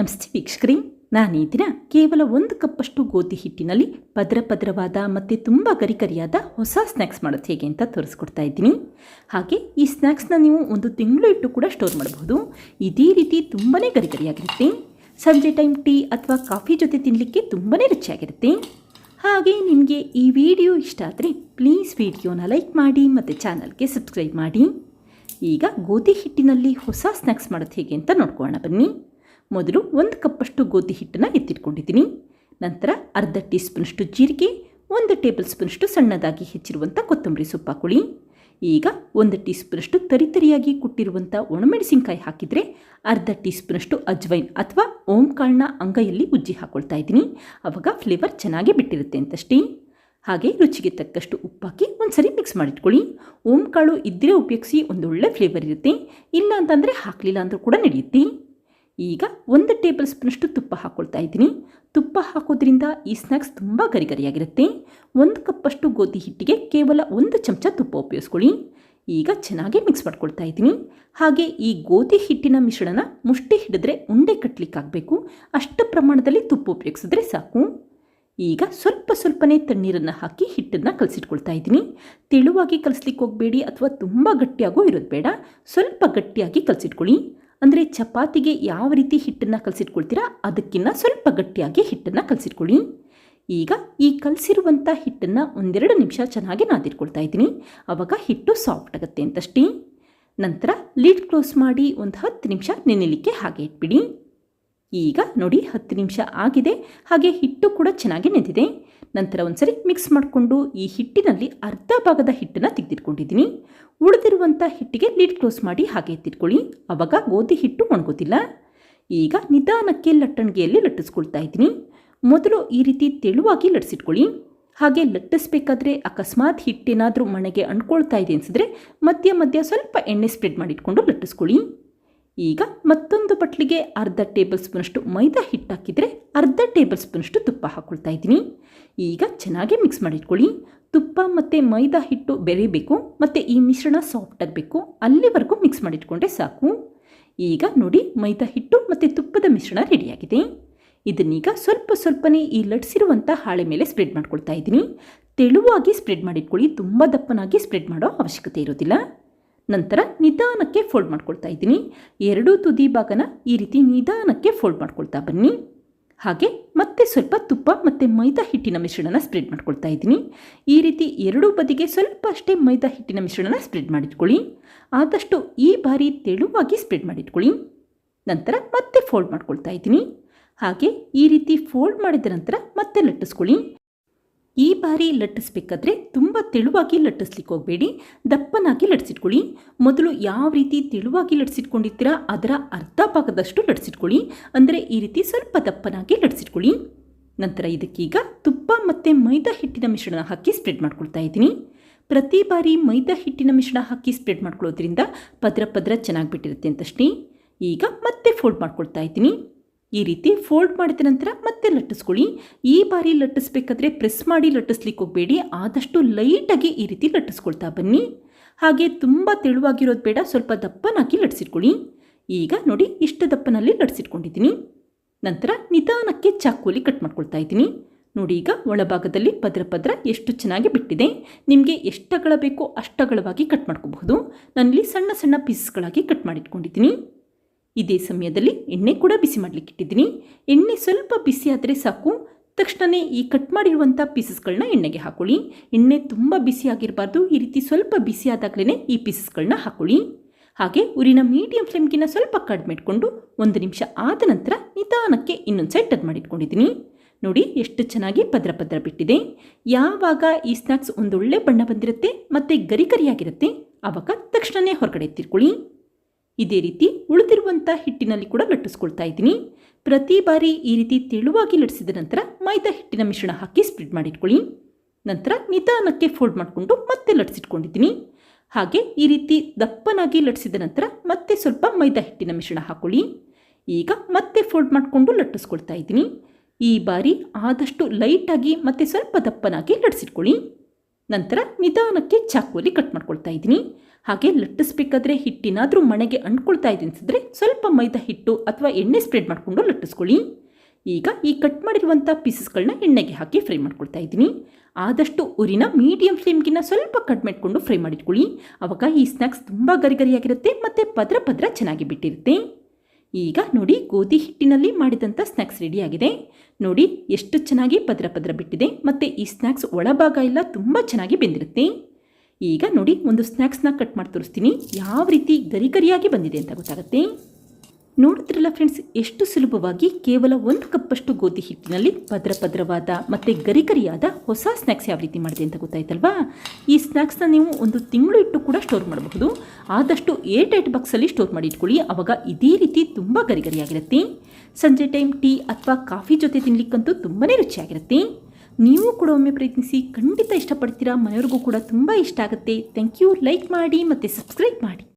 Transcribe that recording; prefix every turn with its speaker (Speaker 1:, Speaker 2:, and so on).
Speaker 1: ನಮಸ್ತೆ ವೀಕ್ಷಕರೇ ನಾನು ಈ ದಿನ ಕೇವಲ ಒಂದು ಕಪ್ಪಷ್ಟು ಗೋಧಿ ಹಿಟ್ಟಿನಲ್ಲಿ ಪದ್ರ ಪದ್ರವಾದ ಮತ್ತು ತುಂಬ ಗರಿಗರಿಯಾದ ಹೊಸ ಸ್ನ್ಯಾಕ್ಸ್ ಮಾಡೋದು ಹೇಗೆ ಅಂತ ತೋರಿಸ್ಕೊಡ್ತಾ ಇದ್ದೀನಿ. ಹಾಗೆ ಈ ಸ್ನ್ಯಾಕ್ಸ್ನ ನೀವು ಒಂದು ತಿಂಗಳು ಇಟ್ಟು ಕೂಡ ಸ್ಟೋರ್ ಮಾಡಬಹುದು ಇದೇ ರೀತಿ ತುಂಬಾ ಗರಿಗರಿಯಾಗಿರುತ್ತೆ ಸಂಜೆ ಟೈಮ್ ಟೀ ಅಥವಾ ಕಾಫಿ ಜೊತೆ ತಿನ್ನಲಿಕ್ಕೆ ತುಂಬಾ ರುಚಿಯಾಗಿರುತ್ತೆ. ಹಾಗೆ ನಿಮಗೆ ಈ ವಿಡಿಯೋ ಇಷ್ಟ ಆದರೆ ಪ್ಲೀಸ್ ವಿಡಿಯೋನ ಲೈಕ್ ಮಾಡಿ ಮತ್ತು ಚಾನಲ್ಗೆ ಸಬ್ಸ್ಕ್ರೈಬ್ ಮಾಡಿ. ಈಗ ಗೋಧಿ ಹಿಟ್ಟಿನಲ್ಲಿ ಹೊಸ ಸ್ನ್ಯಾಕ್ಸ್ ಮಾಡೋದು ಹೇಗೆ ಅಂತ ನೋಡ್ಕೊಳ್ಳೋಣ ಬನ್ನಿ. ಮೊದಲು ಒಂದು ಕಪ್ಪಷ್ಟು ಗೋಧಿ ಹಿಟ್ಟನ್ನು ಎತ್ತಿಟ್ಕೊಂಡಿದ್ದೀನಿ. ನಂತರ ಅರ್ಧ ಟೀ ಸ್ಪೂನಷ್ಟು ಜೀರಿಗೆ, ಒಂದು ಟೇಬಲ್ ಸ್ಪೂನಷ್ಟು ಸಣ್ಣದಾಗಿ ಹೆಚ್ಚಿರುವಂಥ ಕೊತ್ತಂಬರಿ ಸೊಪ್ಪು ಹಾಕೊಳ್ಳಿ ಈಗ ಒಂದು ಟೀ ಸ್ಪೂನಷ್ಟು ತರಿತರಿಯಾಗಿ ಕುಟ್ಟಿರುವಂಥ ಒಣಮೆಣಸಿನ್ಕಾಯಿ ಹಾಕಿದರೆ ಅರ್ಧ ಟೀ ಸ್ಪೂನಷ್ಟು ಅಜ್ವೈನ್ ಅಥವಾ ಓಂಕಾಳನ್ನ ಅಂಗೈಯಲ್ಲಿ ಉಜ್ಜಿ ಹಾಕ್ಕೊಳ್ತಾ ಇದ್ದೀನಿ. ಆವಾಗ ಫ್ಲೇವರ್ ಚೆನ್ನಾಗಿ ಬಿಟ್ಟಿರುತ್ತೆ ಅಂತಷ್ಟೇ. ಹಾಗೆ ರುಚಿಗೆ ತಕ್ಕಷ್ಟು ಉಪ್ಪಾಕಿ ಒಂದು ಸರಿ ಮಿಕ್ಸ್ ಮಾಡಿಟ್ಕೊಳ್ಳಿ. ಓಂಕಾಳು ಇದ್ದರೆ ಉಪಯೋಗಿಸಿ ಒಂದೊಳ್ಳೆ ಫ್ಲೇವರ್ ಇರುತ್ತೆ. ಇಲ್ಲ ಅಂತಂದರೆ ಹಾಕಲಿಲ್ಲ ಅಂದರೂ ಕೂಡ ನಡೆಯುತ್ತೆ. ಈಗ ಒಂದು ಟೇಬಲ್ ಸ್ಪೂನಷ್ಟು ತುಪ್ಪ ಹಾಕ್ಕೊಳ್ತಾ ಇದ್ದೀನಿ. ತುಪ್ಪ ಹಾಕೋದ್ರಿಂದ ಈ ಸ್ನ್ಯಾಕ್ಸ್ ತುಂಬ ಗರಿಗರಿಯಾಗಿರುತ್ತೆ. ಒಂದು ಕಪ್ಪಷ್ಟು ಗೋಧಿ ಹಿಟ್ಟಿಗೆ ಕೇವಲ ಒಂದು ಚಮಚ ತುಪ್ಪ ಉಪಯೋಗಿಸ್ಕೊಳ್ಳಿ. ಈಗ ಚೆನ್ನಾಗಿ ಮಿಕ್ಸ್ ಮಾಡ್ಕೊಳ್ತಾ ಇದ್ದೀನಿ. ಹಾಗೆ ಈ ಗೋಧಿ ಹಿಟ್ಟಿನ ಮಿಶ್ರಣ ಮುಷ್ಟಿ ಹಿಡಿದ್ರೆ ಉಂಡೆ ಕಟ್ಟಲಿಕ್ಕಾಗಬೇಕು ಅಷ್ಟು ಪ್ರಮಾಣದಲ್ಲಿ ತುಪ್ಪ ಉಪಯೋಗಿಸಿದ್ರೆ ಸಾಕು. ಈಗ ಸ್ವಲ್ಪ ಸ್ವಲ್ಪನೇ ತಣ್ಣೀರನ್ನು ಹಾಕಿ ಹಿಟ್ಟನ್ನು ಕಲಸಿಟ್ಕೊಳ್ತಾ ಇದ್ದೀನಿ. ತೆಳುವಾಗಿ ಕಲಿಸ್ಲಿಕ್ಕೆ ಹೋಗಬೇಡಿ ಅಥವಾ ತುಂಬ ಗಟ್ಟಿಯಾಗೂ ಇರೋದು ಬೇಡ. ಸ್ವಲ್ಪ ಗಟ್ಟಿಯಾಗಿ ಕಲಸಿಟ್ಕೊಳ್ಳಿ. ಅಂದರೆ ಚಪಾತಿಗೆ ಯಾವ ರೀತಿ ಹಿಟ್ಟನ್ನು ಕಲಸಿಟ್ಕೊಳ್ತೀರಾ? ಅದಕ್ಕಿಂತ ಸ್ವಲ್ಪ ಗಟ್ಟಿಯಾಗಿ ಹಿಟ್ಟನ್ನು ಕಲಸಿಟ್ಕೊಳ್ಳಿ. ಈಗ ಈ ಕಲಸಿರುವಂಥ ಹಿಟ್ಟನ್ನು ಒಂದೆರಡು ನಿಮಿಷ ಚೆನ್ನಾಗಿ ನಾದಿಟ್ಕೊಳ್ತಾ ಇದ್ದೀನಿ. ಆವಾಗ ಹಿಟ್ಟು ಸಾಫ್ಟ್ ಆಗುತ್ತೆ ಅಂತಷ್ಟೇ. ನಂತರ ಲೀಡ್ ಕ್ಲೋಸ್ ಮಾಡಿ ಒಂದು ಹತ್ತು ನಿಮಿಷ ನೆನೆಲಿಕ್ಕೆ ಹಾಗೆ ಇಟ್ಬಿಡಿ. ಈಗ ನೋಡಿ ಹತ್ತು ನಿಮಿಷ ಆಗಿದೆ. ಹಾಗೆ ಹಿಟ್ಟು ಕೂಡ ಚೆನ್ನಾಗಿ ನೆಂದಿದೆ. ನಂತರ ಒಂದ್ಸರಿ ಮಿಕ್ಸ್ ಮಾಡಿಕೊಂಡು ಈ ಹಿಟ್ಟಿನಲ್ಲಿ ಅರ್ಧ ಭಾಗದ ಹಿಟ್ಟನ್ನು ತೆಗೆದಿಟ್ಕೊಂಡಿದ್ದೀನಿ. ಉಳಿದಿರುವಂಥ ಹಿಟ್ಟಿಗೆ ಲೀಡ್ ಕ್ಲೋಸ್ ಮಾಡಿ ಹಾಗೆ ಎತ್ತಿಟ್ಕೊಳ್ಳಿ. ಆವಾಗ ಗೋಧಿ ಹಿಟ್ಟು ಒಣಗೋದಿಲ್ಲ ಈಗ ನಿಧಾನಕ್ಕೆ ಲಟ್ಟಣಿಗೆಯಲ್ಲಿ ಲಟ್ಟಿಸ್ಕೊಳ್ತಾ ಇದ್ದೀನಿ. ಮೊದಲು ಈ ರೀತಿ ತೆಳುವಾಗಿ ಲಟ್ಟಿಸಿಟ್ಕೊಳ್ಳಿ. ಹಾಗೆ ಲಟ್ಟಿಸ್ಬೇಕಾದ್ರೆ ಅಕಸ್ಮಾತ್ ಹಿಟ್ಟೇನಾದರೂ ಮಣೆಗೆ ಅಂಟ್ಕೊಳ್ತಾ ಇದೆ ಅನಿಸಿದ್ರೆ ಮಧ್ಯ ಮಧ್ಯ ಸ್ವಲ್ಪ ಎಣ್ಣೆ ಸ್ಪ್ರೆಡ್ ಮಾಡಿಟ್ಕೊಂಡು ಲಟ್ಟಿಸ್ಕೊಳ್ಳಿ. ಈಗ ಮತ್ತೊಂದು ಬಟ್ಲಿಗೆ ಅರ್ಧ ಟೇಬಲ್ ಸ್ಪೂನಷ್ಟು ಮೈದಾ ಹಿಟ್ಟು ಹಾಕಿದರೆ ಅರ್ಧ ಟೇಬಲ್ ಸ್ಪೂನಷ್ಟು ತುಪ್ಪ ಹಾಕ್ಕೊಳ್ತಾ ಇದ್ದೀನಿ. ಈಗ ಚೆನ್ನಾಗಿ ಮಿಕ್ಸ್ ಮಾಡಿಟ್ಕೊಳ್ಳಿ. ತುಪ್ಪ ಮತ್ತು ಮೈದಾ ಹಿಟ್ಟು ಬೆರೀಬೇಕು, ಮತ್ತು ಈ ಮಿಶ್ರಣ ಸಾಫ್ಟ್ ಆಗಬೇಕು. ಅಲ್ಲಿವರೆಗೂ ಮಿಕ್ಸ್ ಮಾಡಿಟ್ಕೊಂಡ್ರೆ ಸಾಕು. ಈಗ ನೋಡಿ ಮೈದಾ ಹಿಟ್ಟು ಮತ್ತು ತುಪ್ಪದ ಮಿಶ್ರಣ ರೆಡಿಯಾಗಿದೆ. ಇದನ್ನೀಗ ಸ್ವಲ್ಪ ಸ್ವಲ್ಪನೇ ಈ ಲಟ್ಸಿರುವಂಥ ಹಾಳೆ ಮೇಲೆ ಸ್ಪ್ರೆಡ್ ಮಾಡ್ಕೊಳ್ತಾ ಇದ್ದೀನಿ. ತೆಳುವಾಗಿ ಸ್ಪ್ರೆಡ್ ಮಾಡಿಟ್ಕೊಳ್ಳಿ. ತುಂಬ ದಪ್ಪನಾಗಿ ಸ್ಪ್ರೆಡ್ ಮಾಡೋ ಅವಶ್ಯಕತೆ ಇರೋದಿಲ್ಲ. ನಂತರ ನಿಧಾನಕ್ಕೆ ಫೋಲ್ಡ್ ಮಾಡ್ಕೊಳ್ತಾ ಇದ್ದೀನಿ. ಎರಡೂ ತುದಿ ಭಾಗನ ಈ ರೀತಿ ನಿಧಾನಕ್ಕೆ ಫೋಲ್ಡ್ ಮಾಡ್ಕೊಳ್ತಾ ಬನ್ನಿ. ಹಾಗೆ ಮತ್ತೆ ಸ್ವಲ್ಪ ತುಪ್ಪ ಮತ್ತು ಮೈದಾ ಹಿಟ್ಟಿನ ಮಿಶ್ರಣನ ಸ್ಪ್ರೆಡ್ ಮಾಡ್ಕೊಳ್ತಾ ಇದ್ದೀನಿ. ಈ ರೀತಿ ಎರಡೂ ಬದಿಗೆ ಸ್ವಲ್ಪ ಅಷ್ಟೇ ಮೈದಾ ಹಿಟ್ಟಿನ ಮಿಶ್ರಣನ ಸ್ಪ್ರೆಡ್ ಮಾಡಿಟ್ಕೊಳ್ಳಿ. ಆದಷ್ಟು ಈ ಬಾರಿ ತೆಳುವಾಗಿ ಸ್ಪ್ರೆಡ್ ಮಾಡಿಟ್ಕೊಳ್ಳಿ. ನಂತರ ಮತ್ತೆ ಫೋಲ್ಡ್ ಮಾಡ್ಕೊಳ್ತಾ ಇದ್ದೀನಿ. ಹಾಗೆ ಈ ರೀತಿ ಫೋಲ್ಡ್ ಮಾಡಿದ ನಂತರ ಮತ್ತೆ ಲಟ್ಟಿಸ್ಕೊಳ್ಳಿ. ಈ ಬಾರಿ ಲಟ್ಟಿಸ್ಬೇಕಾದ್ರೆ ತುಂಬ ತೆಳುವಾಗಿ ಲಟ್ಟಿಸ್ಲಿಕ್ಕೆ ಹೋಗಬೇಡಿ, ದಪ್ಪನಾಗಿ ಲಟ್ಸಿಟ್ಕೊಳ್ಳಿ ಮೊದಲು ಯಾವ ರೀತಿ ತೆಳುವಾಗಿ ಲಟ್ಸಿಟ್ಕೊಂಡಿರ್ತೀರ ಅದರ ಅರ್ಧ ಭಾಗದಷ್ಟು ಲಟ್ಸಿಟ್ಕೊಳ್ಳಿ ಅಂದರೆ ಈ ರೀತಿ ಸ್ವಲ್ಪ ದಪ್ಪನಾಗಿ ಲಟ್ಸಿಟ್ಕೊಳ್ಳಿ ನಂತರ ಇದಕ್ಕೀಗ ತುಪ್ಪ ಮತ್ತು ಮೈದಾ ಹಿಟ್ಟಿನ ಮಿಶ್ರಣ ಹಾಕಿ ಸ್ಪ್ರೆಡ್ ಮಾಡ್ಕೊಳ್ತಾ ಇದ್ದೀನಿ. ಪ್ರತಿ ಬಾರಿ ಮೈದಾ ಹಿಟ್ಟಿನ ಮಿಶ್ರಣ ಹಾಕಿ ಸ್ಪ್ರೆಡ್ ಮಾಡ್ಕೊಳ್ಳೋದ್ರಿಂದ ಪದ್ರ ಪದ್ರ ಚೆನ್ನಾಗಿ ಬಿಟ್ಟಿರುತ್ತೆ ಅಂತಷ್ಟೇ. ಈಗ ಮತ್ತೆ ಫೋಲ್ಡ್ ಮಾಡ್ಕೊಳ್ತಾ ಇದ್ದೀನಿ. ಈ ರೀತಿ ಫೋಲ್ಡ್ ಮಾಡಿದ ನಂತರ ಮತ್ತೆ ಲಟ್ಟಿಸ್ಕೊಳ್ಳಿ. ಈ ಬಾರಿ ಲಟ್ಟಿಸ್ಬೇಕಾದ್ರೆ ಪ್ರೆಸ್ ಮಾಡಿ ಲಟ್ಟಿಸ್ಲಿಕ್ಕೆ ಹೋಗಬೇಡಿ. ಆದಷ್ಟು ಲೈಟಾಗಿ ಈ ರೀತಿ ಲಟ್ಟಿಸ್ಕೊಳ್ತಾ ಬನ್ನಿ. ಹಾಗೆ ತುಂಬ ತೆಳುವಾಗಿರೋದು ಬೇಡ, ಸ್ವಲ್ಪ ದಪ್ಪನಾಗಿ ಲಟ್ಸಿಟ್ಕೊಳ್ಳಿ ಈಗ ನೋಡಿ, ಇಷ್ಟು ದಪ್ಪನಲ್ಲಿ ಲಟ್ಸಿಟ್ಕೊಂಡಿದ್ದೀನಿ ನಂತರ ನಿಧಾನಕ್ಕೆ ಚಾಕುವಲ್ಲಿ ಕಟ್ ಮಾಡ್ಕೊಳ್ತಾ ಇದ್ದೀನಿ. ನೋಡಿ, ಈಗ ಒಳಭಾಗದಲ್ಲಿ ಪದ್ರ ಪದ್ರ ಎಷ್ಟು ಚೆನ್ನಾಗಿ ಬಿಟ್ಟಿದೆ. ನಿಮಗೆ ಎಷ್ಟು ಬೇಕೋ ಅಷ್ಟಗಳವಾಗಿ ಕಟ್ ಮಾಡ್ಕೋಬಹುದು. ನನ್ನಲ್ಲಿ ಸಣ್ಣ ಸಣ್ಣ ಪೀಸ್ಗಳಾಗಿ ಕಟ್ ಮಾಡಿಟ್ಕೊಂಡಿದ್ದೀನಿ. ಇದೇ ಸಮಯದಲ್ಲಿ ಎಣ್ಣೆ ಕೂಡ ಬಿಸಿ ಮಾಡಲಿಕ್ಕೆ ಇಟ್ಟಿದ್ದೀನಿ. ಎಣ್ಣೆ ಸ್ವಲ್ಪ ಬಿಸಿ ಸಾಕು. ತಕ್ಷಣವೇ ಈ ಕಟ್ ಮಾಡಿರುವಂಥ ಪೀಸಸ್ಗಳನ್ನ ಎಣ್ಣೆಗೆ ಹಾಕೊಳ್ಳಿ. ಎಣ್ಣೆ ತುಂಬ ಬಿಸಿ ಆಗಿರಬಾರ್ದು. ಈ ರೀತಿ ಸ್ವಲ್ಪ ಬಿಸಿ ಆದಾಗಲೇ ಈ ಪೀಸಸ್ಗಳನ್ನ ಹಾಕೊಳ್ಳಿ. ಹಾಗೆ ಉರಿನ ಮೀಡಿಯಂ ಫ್ಲೇಮ್ಗಿನ ಸ್ವಲ್ಪ ಕಡಿಮೆ ಇಟ್ಕೊಂಡು ಒಂದು ನಿಮಿಷ ಆದ ನಂತರ ನಿಧಾನಕ್ಕೆ ಇನ್ನೊಂದು ಸೈಡ್ ಟರ್ನ್ ಮಾಡಿಟ್ಕೊಂಡಿದ್ದೀನಿ. ನೋಡಿ ಎಷ್ಟು ಚೆನ್ನಾಗಿ ಪದ್ರ ಪದ್ರ ಬಿಟ್ಟಿದೆ. ಯಾವಾಗ ಈ ಸ್ನ್ಯಾಕ್ಸ್ ಒಂದೊಳ್ಳೆ ಬಣ್ಣ ಬಂದಿರುತ್ತೆ, ಮತ್ತು ಗರಿ ಗರಿಯಾಗಿರುತ್ತೆ ಆವಾಗ ತಕ್ಷಣವೇ ಹೊರಗಡೆ ಎತ್ತಿರ್ಕೊಳ್ಳಿ ಇದೇ ರೀತಿ ಉಳಿದಿರುವಂಥ ಹಿಟ್ಟಿನಲ್ಲಿ ಕೂಡ ಲಟ್ಟಿಸ್ಕೊಳ್ತಾ ಇದ್ದೀನಿ. ಪ್ರತಿ ಬಾರಿ ಈ ರೀತಿ ತೆಳುವಾಗಿ ಲಟ್ಟಿಸಿದ ನಂತರ ಮೈದಾ ಹಿಟ್ಟಿನ ಮಿಶ್ರಣ ಹಾಕಿ ಸ್ಪ್ರೆಡ್ ಮಾಡಿಟ್ಕೊಳ್ಳಿ ನಂತರ ನಿಧಾನಕ್ಕೆ ಫೋಲ್ಡ್ ಮಾಡಿಕೊಂಡು ಮತ್ತೆ ಲಟ್ಟಿಸಿಟ್ಕೊಂಡಿದ್ದೀನಿ. ಹಾಗೆ ಈ ರೀತಿ ದಪ್ಪನಾಗಿ ಲಟ್ಟಿಸಿದ ನಂತರ ಮತ್ತೆ ಸ್ವಲ್ಪ ಮೈದಾ ಹಿಟ್ಟಿನ ಮಿಶ್ರಣ ಹಾಕೊಳ್ಳಿ. ಈಗ ಮತ್ತೆ ಫೋಲ್ಡ್ ಮಾಡಿಕೊಂಡು ಲಟ್ಟಿಸ್ಕೊಳ್ತಾ ಇದ್ದೀನಿ. ಈ ಬಾರಿ ಆದಷ್ಟು ಲೈಟಾಗಿ ಮತ್ತು ಸ್ವಲ್ಪ ದಪ್ಪನಾಗಿ ಲಟ್ಟಿಸಿಟ್ಕೊಳ್ಳಿ. ನಂತರ ನಿಧಾನಕ್ಕೆ ಚಾಕುವಲ್ಲಿ ಕಟ್ ಮಾಡ್ಕೊಳ್ತಾ ಇದ್ದೀನಿ. ಹಾಗೆ ಲಟ್ಟಿಸ್ಬೇಕಾದ್ರೆ ಹಿಟ್ಟಿನಾದರೂ ಮಣೆಗೆ ಅಂಟ್ಕೊಳ್ತಾ ಇದೆ ಅನಿಸಿದ್ರೆ ಸ್ವಲ್ಪ ಮೈದಾ ಹಿಟ್ಟು ಅಥವಾ ಎಣ್ಣೆ ಸ್ಪ್ರೆಡ್ ಮಾಡಿಕೊಂಡು ಲಟ್ಟಿಸ್ಕೊಳ್ಳಿ. ಈಗ ಈ ಕಟ್ ಮಾಡಿರುವಂಥ ಪೀಸಸ್ಗಳನ್ನ ಎಣ್ಣೆಗೆ ಹಾಕಿ ಫ್ರೈ ಮಾಡ್ಕೊಳ್ತಾ ಇದ್ದೀನಿ. ಆದಷ್ಟು ಉರಿನ ಮೀಡಿಯಂ ಫ್ಲೇಮ್ಗಿನ್ನ ಸ್ವಲ್ಪ ಕಟ್ ಮಾಡಿಕೊಂಡು ಫ್ರೈ ಮಾಡಿಟ್ಕೊಳ್ಳಿ. ಆವಾಗ ಈ ಸ್ನ್ಯಾಕ್ಸ್ ತುಂಬ ಗರಿಗರಿಯಾಗಿರುತ್ತೆ ಮತ್ತು ಪದ್ರ ಪದ್ರ ಚೆನ್ನಾಗಿ ಬಿಟ್ಟಿರುತ್ತೆ. ಈಗ ನೋಡಿ ಗೋಧಿ ಹಿಟ್ಟಿನಲ್ಲಿ ಮಾಡಿದಂಥ ಸ್ನ್ಯಾಕ್ಸ್ ರೆಡಿಯಾಗಿದೆ ನೋಡಿ ಎಷ್ಟು ಚೆನ್ನಾಗಿ ಪದ್ರ ಪದ್ರ ಬಿಟ್ಟಿದೆ ಮತ್ತು ಈ ಸ್ನ್ಯಾಕ್ಸ್ ಒಳಭಾಗ ಎಲ್ಲ ತುಂಬ ಚೆನ್ನಾಗಿ ಬೆಂದಿರುತ್ತೆ. ಈಗ ನೋಡಿ, ಒಂದು ಸ್ನ್ಯಾಕ್ಸ್ನ ಕಟ್ ಮಾಡಿ ತೋರಿಸ್ತೀನಿ. ಯಾವ ರೀತಿ ಗರಿಗರಿಯಾಗಿ ಬಂದಿದೆ ಅಂತ ಗೊತ್ತಾಗುತ್ತೆ. ನೋಡಿದ್ರಲ್ಲ ಫ್ರೆಂಡ್ಸ್ ಎಷ್ಟು ಸುಲಭವಾಗಿ ಕೇವಲ ಒಂದು ಕಪ್ಪಷ್ಟು ಗೋಧಿ ಹಿಟ್ಟಿನಲ್ಲಿ ಪದ್ರ ಪದ್ರವಾದ ಮತ್ತು ಗರಿ ಗರಿಯಾದ ಹೊಸ ಸ್ನ್ಯಾಕ್ಸ್ ಯಾವ ರೀತಿ ಮಾಡಿದೆ ಅಂತ ಗೊತ್ತಾಯ್ತಲ್ವಾ? ಈ ಸ್ನ್ಯಾಕ್ಸ್ನ ನೀವು ಒಂದು ತಿಂಗಳು ಇಟ್ಟು ಕೂಡ ಸ್ಟೋರ್ ಮಾಡಬಹುದು. ಆದಷ್ಟು ಏರ್ ಟೈಟ್ ಬಾಕ್ಸಲ್ಲಿ ಸ್ಟೋರ್ ಮಾಡಿ ಇಟ್ಕೊಳ್ಳಿ. ಆವಾಗ ಇದೇ ರೀತಿ ತುಂಬ ಗರಿಗರಿಯಾಗಿರುತ್ತೆ. ಸಂಜೆ ಟೈಮ್ ಟೀ ಅಥವಾ ಕಾಫಿ ಜೊತೆ ತಿನ್ನಲಿಕ್ಕಂತೂ ತುಂಬಾ ರುಚಿಯಾಗಿರುತ್ತೆ. ನೀವು ಕೂಡ ಒಮ್ಮೆ ಪ್ರಯತ್ನಿಸಿ ಖಂಡಿತ ಇಷ್ಟಪಡ್ತೀರಾ. ಮನೆಯವ್ರಿಗೂ ಕೂಡ ತುಂಬ ಇಷ್ಟ ಆಗುತ್ತೆ. ಥ್ಯಾಂಕ್ ಯು ಲೈಕ್ ಮಾಡಿ ಮತ್ತು ಸಬ್ಸ್ಕ್ರೈಬ್ ಮಾಡಿ.